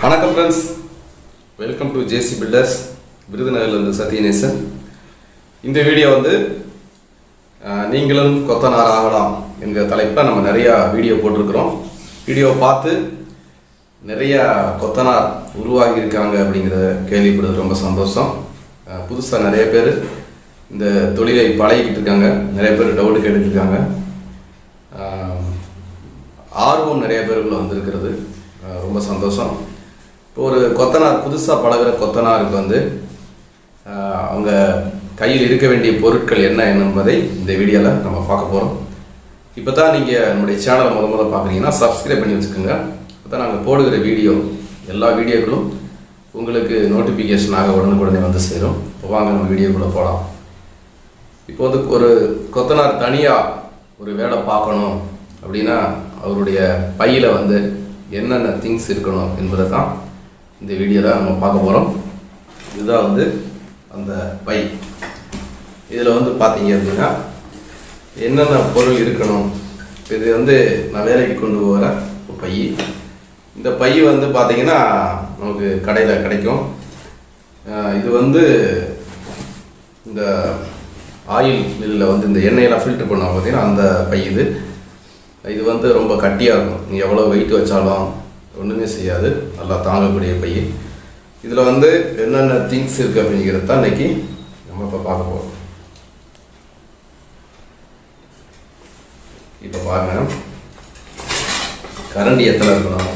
வணக்கம் friends welcome to J C builders விருதுநகர்லேருந்து Sathyanesan. இந்த video வந்து நீங்களும் கொத்தனார் ஆகலாம் என்கிற தலைப்பில் நம்ம நிறையா வீடியோ போட்டிருக்கிறோம். வீடியோ பார்த்து நிறையா கொத்தனார் உருவாகி இருக்காங்க அப்படிங்கிறத கேள்விப்படுறது ரொம்ப சந்தோஷம். புதுசாக நிறைய பேர் இந்த தொழிலை பழகிக்கிட்டு இருக்காங்க. நிறைய பேர் டவுட் கேட்டுட்டு இருக்காங்க. ஆர்வம் நிறைய பேருக்குள்ள வந்திருக்கிறது. ரொம்ப சந்தோஷம். ஒரு கொத்தனார் புதுசாக பழகுற கொத்தனாருக்கு வந்து அவங்க கையில் இருக்க வேண்டிய பொருட்கள் என்ன என்பதை இந்த வீடியோவில் நம்ம பார்க்க போகிறோம் இப்போ தான் நீங்கள் நம்முடைய சேனலை முத முதல்ல பார்க்குறீங்கன்னா சப்ஸ்கிரைப் பண்ணி வச்சுக்கோங்க. அப்போ தான் நாங்கள் போடுகிற வீடியோ எல்லா வீடியோக்களும் உங்களுக்கு நோட்டிஃபிகேஷனாக உடனுக்குடனே வந்து சேரும். இப்போ வாங்க நம்ம வீடியோக்குள்ளே போகலாம் இப்போ வந்து ஒரு கொத்தனார் தனியாக ஒரு வேலை பார்க்கணும் அப்படின்னா அவருடைய பையில் வந்து என்னென்ன திங்ஸ் இருக்கணும் என்பதை தான் இந்த வீடியோவில் நம்ம பார்க்க போகிறோம் இதுதான் வந்து அந்த பை. இதில் வந்து பார்த்தீங்க அப்படின்னா என்னென்ன பொருள் இருக்கணும்? இது வந்து நான் வேலைக்கு கொண்டு போகிற ஒரு பை. இந்த பை வந்து பார்த்தீங்கன்னா நமக்கு கடையில் கிடைக்கும். இது வந்து இந்த ஆயில் இதில் வந்து இந்த எண்ணெயெல்லாம் ஃபில்ட்ரு பண்ணுவாங்க பார்த்தீங்கன்னா அந்த பை இது. இது வந்து ரொம்ப கட்டியாக இருக்கும். நீங்கள் எவ்வளோ வெயிட் வச்சாலும் ஒன்றுமே செய்யாது. நல்லா தாங்கக்கூடிய பை இதில் வந்து என்னென்ன திங்ஸ் இருக்குது அப்படிங்கிறது தான் இன்னைக்கு நம்ம இப்போ பார்க்க போகிறோம் இப்போ பாருங்க. கரண்டி எத்தனை இருக்கணும்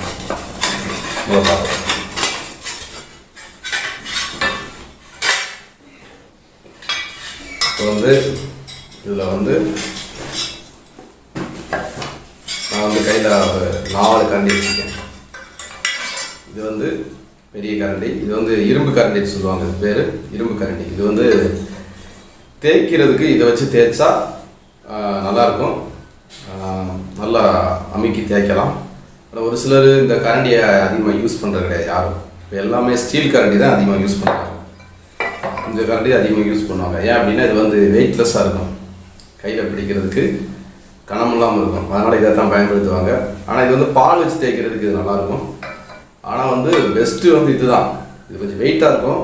முதல்ல பார்க்கலாம் இப்போ வந்து இதில் வந்து நான் வந்து கையில் நாலு கரண்டி வச்சுருக்கேன். இது வந்து பெரிய கரண்டி. இது வந்து இரும்பு கரண்டின்னு சொல்லுவாங்க இது பேர். இரும்பு கரண்டி. இது வந்து தேய்க்கிறதுக்கு இதை வச்சு தேய்ச்சா நல்லாயிருக்கும். நல்லா அமுக்கி தேய்க்கலாம். ஆனால் ஒரு சிலர் இந்த கரண்டியை அதிகமாக யூஸ் பண்ணுறது கிடையாது யாரும். இப்போ எல்லாமே ஸ்டீல் கரண்டி தான் அதிகமாக யூஸ் பண்ணுறாங்க இந்த கரண்டி அதிகமாக யூஸ் பண்ணுவாங்க. ஏன் அப்படின்னா இது வந்து வெயிட்லெஸ்ஸாக இருக்கும். கையில் பிடிக்கிறதுக்கு கனமில்லாமல் இருக்கும். அதனால் இதை தான் பயன்படுத்துவாங்க. ஆனால் இது வந்து பால் வச்சு தேய்க்கிறதுக்கு இது நல்லாயிருக்கும். ஆனால் வந்து பெஸ்ட்டு வந்து இதுதான். இது கொஞ்சம் வெயிட்டாக இருக்கும்.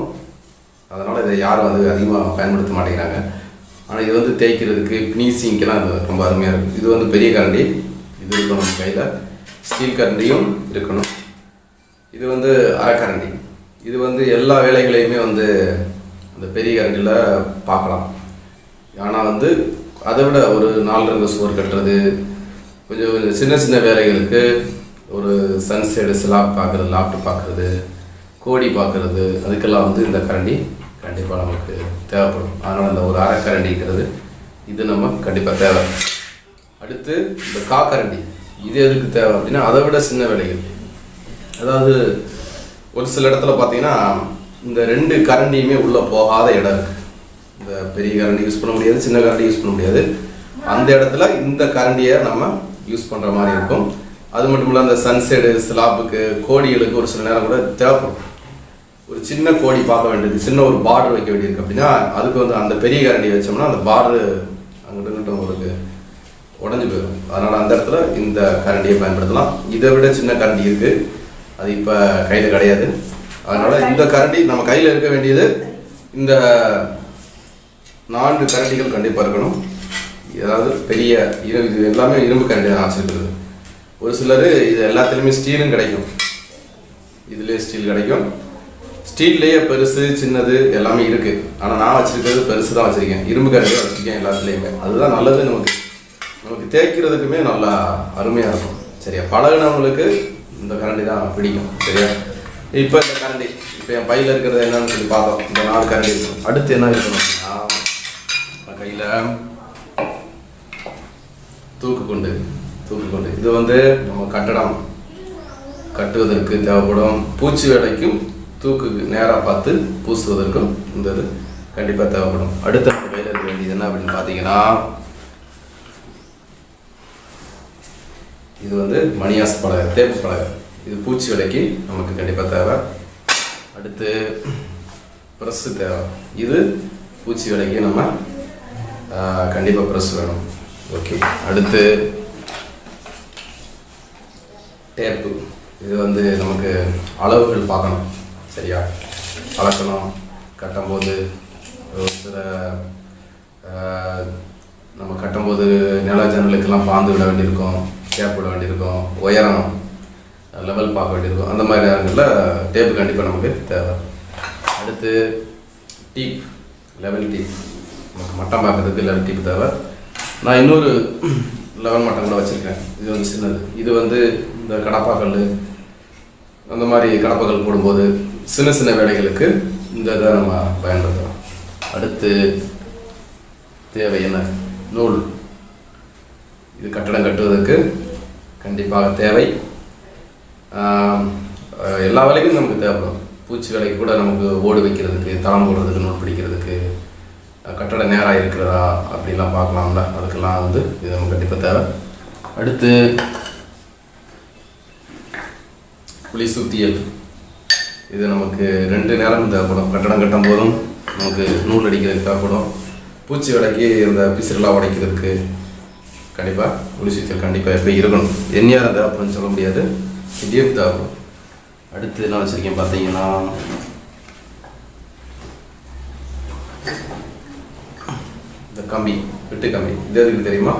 அதனால் இதை யாரும் வந்து அதிகமாக பயன்படுத்த மாட்டேங்கிறாங்க. ஆனால் இது வந்து தேய்க்கிறதுக்கு ஃபினிஷிங்க்கெல்லாம் இது ரொம்ப அருமையாக இருக்கும். இது வந்து பெரிய கரண்டி. இது இருக்கணும் நம்ம கையில். ஸ்டீல் கரண்டியும் இருக்கணும். இது வந்து அரைக்கரண்டி இது வந்து எல்லா வேலைகளையுமே வந்து அந்த பெரிய கரண்டியில் பார்க்கலாம். ஆனால் வந்து அதை விட ஒரு நாலு ரங்க சுவர் கட்டுறது கொஞ்சம் கொஞ்சம் சின்ன சின்ன வேலைகளுக்கு ஒரு சன்சைடு ஸ்லாப் பார்க்குறது லாப்ட் பார்க்குறது கோடி பார்க்குறது அதுக்கெல்லாம் வந்து இந்த கரண்டி கண்டிப்பாக நமக்கு தேவைப்படும். அதனால் இந்த ஒரு அரை கரண்டிங்கிறது இது நம்ம கண்டிப்பாக தேவை. அடுத்து இந்த காக்கரண்டி இது எதுக்கு தேவை அப்படின்னா அதை விட சின்ன வேலைகள். அதாவது ஒரு சில இடத்துல பார்த்தீங்கன்னா இந்த ரெண்டு கரண்டியுமே உள்ளே போகாத இடம் இருக்குது இந்த பெரிய கரண்டி யூஸ் பண்ண முடியாது சின்ன கரண்டி யூஸ் பண்ண முடியாது. அந்த இடத்துல இந்த கரண்டியை நம்ம யூஸ் பண்ணுற மாதிரி இருக்கும். அது மட்டும் இல்லை அந்த சன்செடு ஸ்லாப்புக்கு கோடிகளுக்கு ஒரு சில நேரம் கூட தேவைப்படும். ஒரு சின்ன கோடி பார்க்க வேண்டியது சின்ன ஒரு பார்டர் வைக்க வேண்டியிருக்கு அப்படின்னா அதுக்கு வந்து அந்த பெரிய கரண்டி வச்சோம்னா அந்த பார்டரு அங்கிட்ட இங்கிட்ட உங்களுக்கு உடஞ்சி போயிடும். அதனால் அந்த இடத்துல இந்த கரண்டியை பயன்படுத்தலாம். இதை விட சின்ன கரண்டி இருக்குது அது இப்போ கையில் கிடையாது. அதனால் இந்த கரண்டி நம்ம கையில் இருக்க வேண்டியது இந்த நான்கு கரண்டிகள் கண்டிப்பாக இருக்கணும். ஏதாவது பெரிய இரு இது எல்லாமே இரும்பு கரண்டி தான் வச்சுருக்கிறது ஒரு சிலர் இது எல்லாத்துலேயுமே ஸ்டீலும் கிடைக்கும். இதுலேயே ஸ்டீல் கிடைக்கும். ஸ்டீல்லையே பெருசு சின்னது எல்லாமே இருக்குது ஆனால் நான் வச்சுருக்கிறது பெருசு தான் வச்சுருக்கேன். இரும்பு கரண்டி தான் வச்சுருக்கேன் எல்லாத்துலேயுமே. அதுதான் நல்லது நமக்கு. நமக்கு தேய்க்கிறதுக்குமே நல்லா அருமையாக இருக்கும். சரியா? பழகினவங்களுக்கு இந்த கரண்டி தான் பிடிக்கும். சரியா? இப்போ இந்த கரண்டி. இப்போ என் பையில் இருக்கிறது என்னன்னு சொல்லி பார்த்தோம். இந்த நாலு கரண்டி இருக்கும் அடுத்து என்ன இருக்கணும்? அப்படின்னா கையில் தூக்கு கொண்டு. தூக்குக்கொண்டு. இது வந்து நம்ம கட்டடம் கட்டுவதற்கு தேவைப்படும் பூச்சி வேலைக்கும் தூக்குக்கு நேராக பார்த்து பூசுவதற்கும் இந்த இது கண்டிப்பாக தேவைப்படும். அடுத்த வேலை இருக்க வேண்டியது என்ன அப்படின்னு பார்த்தீங்கன்னா இது வந்து மணியாஸ் பலகை தேப்பு பலகை. இது பூச்சி விலைக்கு நமக்கு கண்டிப்பாக தேவை. அடுத்து ப்ரெஸ்ஸு தேவை. இது பூச்சி விலைக்கு நம்ம கண்டிப்பாக ப்ரெஸ் வேணும். ஓகே. அடுத்து டேப்பு இது வந்து நமக்கு அளவுகள் பார்க்கணும். சரியா? அளக்கணும் கட்டும்போது ஒரு சில நம்ம கட்டும்போது நில ஜன்னலுக்கெல்லாம் பாந்து விட வேண்டியிருக்கும் கேப் விட வேண்டியிருக்கும் உயரம் லெவல் பார்க்க வேண்டியிருக்கும். அந்த மாதிரி நேரங்களில் டேப்பு கண்டிப்பாக நமக்கு தேவை. அடுத்து டீப் லெவல் டீப் நமக்கு மட்டம் பார்க்கறதுக்கு லெவல் டீப் தேவை. நான் இன்னொரு லெவன் மட்டன் கூட வச்சுருக்கேன். இது வந்து சின்னது. இது வந்து இந்த கடப்பாக்கல் அந்த மாதிரி கடப்பாக்கல் போடும்போது சின்ன சின்ன வேலைகளுக்கு இந்த இதை நம்ம பயன்படுத்தலாம். அடுத்து தேவை என்ன? நூல். இது கட்டடம் கட்டுவதற்கு கண்டிப்பாக தேவை. எல்லா வேலைக்கும் நமக்கு தேவைப்படும். பூச்சி வேலைக்கு கூட நமக்கு ஓடு வைக்கிறதுக்கு தளம் போடுறதுக்கு நூல் பிடிக்கிறதுக்கு. கட்டட நேராக இருக்கிறதா அப்படிலாம் பார்க்கலாம்ல. அதுக்கெல்லாம் வந்து இது நமக்கு கண்டிப்பாக தேவை. அடுத்து புளி சுத்தியல் இது நமக்கு ரெண்டு நேரம் தேவைப்படும். கட்டடம் கட்டும் போதும் நமக்கு நூல் அடிக்கிறதுக்கு தேவைப்படும். பூச்சி விளக்கி இந்த பிசிறெல்லாம் உடைக்கிறதுக்கு கண்டிப்பாக புளி சுத்தியல் கண்டிப்பாக எப்போ இருக்கணும் எந்நேரம் தேவைப்படும் சொல்ல முடியாது. திடீர் தேவைப்படும். அடுத்து என்ன வச்சுருக்கேன் பார்த்தீங்கன்னா கம்மி கம்பி கம்மி. கம்பி இது எதுக்கு தெரியுமா?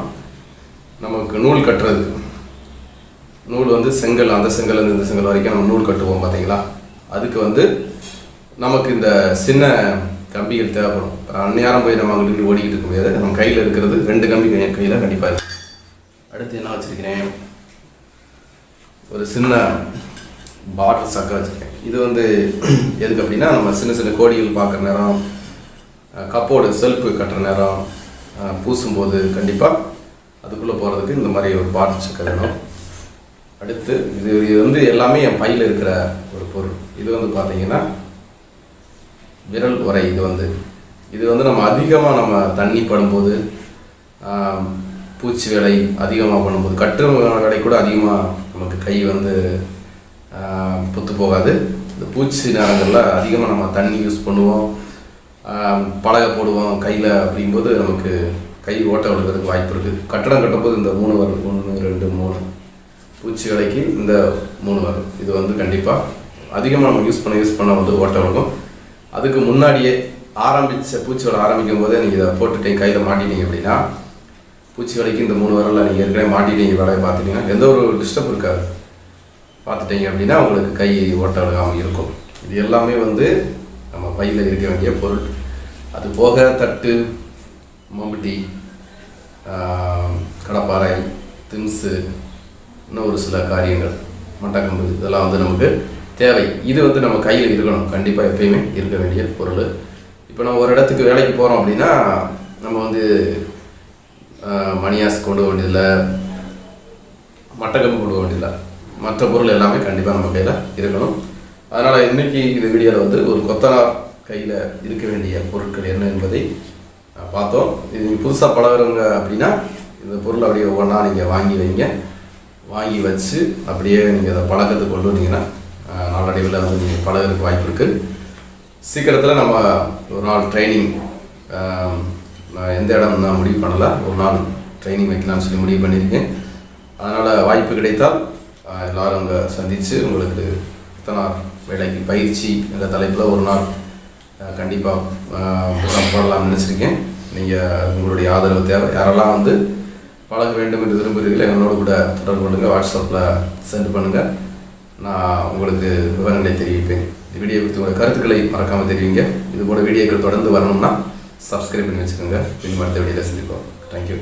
நமக்கு நூல் கட்டுறது நூல் வந்து செங்கல் அந்த செங்கல் இந்த செங்கல் வரைக்கும் நம்ம நூல் கட்டுவோம் பார்த்தீங்களா அதுக்கு வந்து நமக்கு இந்த சின்ன கம்பிகள் தேவைப்படும். அந்நேரம் போய் நம்ம அங்கிட்டு ஓடிக்கிட்டு இருக்க முடியாது நம்ம கையில் இருக்கிறது ரெண்டு கம்பி கையில் கண்டிப்பாக இருக்கு. அடுத்து என்ன வச்சுருக்கிறேன்? ஒரு சின்ன பாட்டில் சக்கை வச்சுருக்கேன். இது வந்து எதுக்கு அப்படின்னா நம்ம சின்ன சின்ன கோடிகள் பார்க்குற நேரம் கப்போடு செல்ஃபு கட்டுற நேரம் பூசும்போது கண்டிப்பாக அதுக்குள்ளே போகிறதுக்கு இந்த மாதிரி ஒரு பாட்டில் சக்கை வேணும். அடுத்து இது இது வந்து எல்லாமே என் பையில் இருக்கிற ஒரு பொருள். இது வந்து பார்த்தீங்கன்னா விரல் உரை இது வந்து. இது வந்து நம்ம அதிகமாக நம்ம தண்ணி படும்போது பூச்சி வேலை அதிகமாக பண்ணும்போது கட்டு வேலை கூட அதிகமாக நமக்கு கை வந்து புத்து போகாது. இந்த பூச்சி நேரங்களில் அதிகமாக நம்ம தண்ணி யூஸ் பண்ணுவோம். பலகை போடுவோம் கையில் அப்படிங்கும்போது நமக்கு கை ஓட்ட விடுறதுக்கு வாய்ப்பு இருக்குது கட்டடம் கட்டும்போது இந்த மூணு வரும் ஒன்று ரெண்டு மூணு பூச்சி விலைக்கு இந்த மூணு வரும் இது வந்து கண்டிப்பாக அதிகமாக நம்ம யூஸ் பண்ண யூஸ் பண்ண வந்து ஓட்ட விழுகும். அதுக்கு முன்னாடியே ஆரம்பித்த பூச்சி வலை ஆரம்பிக்கும் போதே நீங்கள் இதை போட்டுட்டீங்க கையில் மாட்டிட்டீங்க அப்படின்னா பூச்சி வலைக்கு இந்த மூணு வரல நீங்கள் ஏற்கனவே மாட்டிட்டீங்க வேலையை பார்த்துட்டீங்கன்னா எந்த ஒரு டிஸ்டர்ப் இருக்காது. பார்த்துட்டீங்க அப்படின்னா உங்களுக்கு கை ஓட்ட விழுகாமல் இருக்கும். இது எல்லாமே வந்து நம்ம பையில் இருக்க வேண்டிய பொருள். அது போக தட்டு மம்பட்டி கடப்பாறை திம்ஸு இன்னும் ஒரு சில காரியங்கள் மட்டக்கம்பு இதெல்லாம் வந்து நமக்கு தேவை. இது வந்து நம்ம கையில் இருக்கணும். கண்டிப்பாக எப்பயுமே இருக்க வேண்டிய பொருள். இப்போ நம்ம ஒரு இடத்துக்கு வேலைக்கு போகிறோம் அப்படின்னா நம்ம வந்து மணியாஸ் கொண்டு வேண்டியதில்லை மட்டக்கம்பு கொண்டு வேண்டியதில்லை. மற்ற பொருள் எல்லாமே கண்டிப்பாக நம்ம கையில் இருக்கணும். அதனால் இன்றைக்கி இந்த வீடியோவில் வந்து ஒரு கொத்தனார் கையில் இருக்க வேண்டிய பொருட்கள் என்ன என்பதை பார்த்தோம். இது நீங்கள் புதுசாக பழகிறவங்க அப்படின்னா இந்த பொருள் அப்படியே ஒவ்வொன்றா நீங்கள் வாங்கி வைங்க. வாங்கி வச்சு அப்படியே நீங்கள் அதை பழக்கத்துக்கு கொண்டு வந்தீங்கன்னா நாளடைவில் வந்து நீங்கள் பழகுறதுக்கு வாய்ப்பு இருக்குது சீக்கிரத்தில் நம்ம ஒரு நாள் ட்ரைனிங் நான் எந்த இடம் நான் முடிவு பண்ணலை. ஒரு நாள் ட்ரைனிங் வைக்கலாம்னு சொல்லி முடிவு பண்ணியிருக்கேன். அதனால் வாய்ப்பு கிடைத்தால் எல்லோரும் அங்கே சந்தித்து உங்களுக்கு இத்தனை வேலைக்கு பயிற்சி என்ற தலைப்பில் ஒரு நாள் கண்டிப்பாக போடலாம்னு நினச்சிருக்கேன். நீங்கள் உங்களுடைய ஆதரவு தேவை. யாரெல்லாம் வந்து பழக வேண்டும் என்று விரும்புகிறீர்களோ என்னோட கூட தொடர்பு கொள்ளுங்கள் வாட்ஸ்அப்பில் சென்ட் பண்ணுங்கள் நான் உங்களுக்கு விவரங்களை தெரிவிப்பேன். இந்த வீடியோ குறித்து உங்கள் கருத்துக்களை மறக்காமல் தெரிவிங்க. இது போல் வீடியோக்கள் தொடர்ந்து வரணும்னா சப்ஸ்கிரைப் பண்ணி வச்சுக்கோங்க. பின் அடுத்த வீடியோவில் சந்திப்போம். தேங்க்யூ